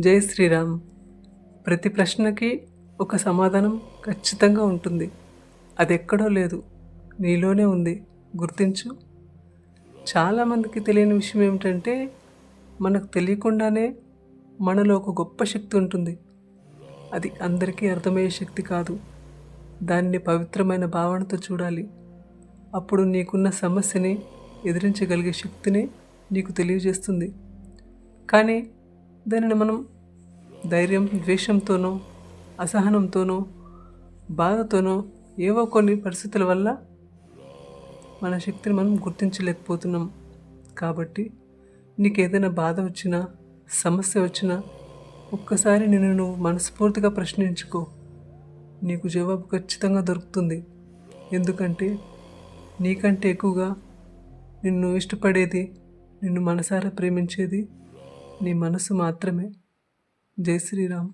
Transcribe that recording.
జై శ్రీరామ్. ప్రతి ప్రశ్నకి ఒక సమాధానం ఖచ్చితంగా ఉంటుంది. అది ఎక్కడో లేదు. నీలోనే ఉంది. గుర్తించు. చాలామందికి తెలియని విషయం ఏమిటంటే మనకు తెలియకుండానే మనలో ఒక గొప్ప శక్తి ఉంటుంది. అది అందరికీ అర్థమయ్యే శక్తి కాదు. దాన్ని పవిత్రమైన భావనతో చూడాలి. అప్పుడు నీకున్న సమస్యని ఎదిరించగలిగే శక్తిని నీకు తెలియజేస్తుంది. కానీ దానిని మనం ధైర్యం ద్వేషంతోనో అసహనంతోనో బాధతోనో ఏవో కొన్ని పరిస్థితుల వల్ల మన శక్తిని మనం గుర్తించలేకపోతున్నాం. కాబట్టి నీకు ఏదైనా బాధ వచ్చినా సమస్య వచ్చినా ఒక్కసారి నిన్ను నువ్వు మనస్ఫూర్తిగా ప్రశ్నించుకో. నీకు జవాబు ఖచ్చితంగా దొరుకుతుంది. ఎందుకంటే నీకంటే ఎక్కువగా నిన్ను ఇష్టపడేది నిన్ను మనసారా ప్రేమించేది నీ మనసు మాత్రమే. జై శ్రీరామ్.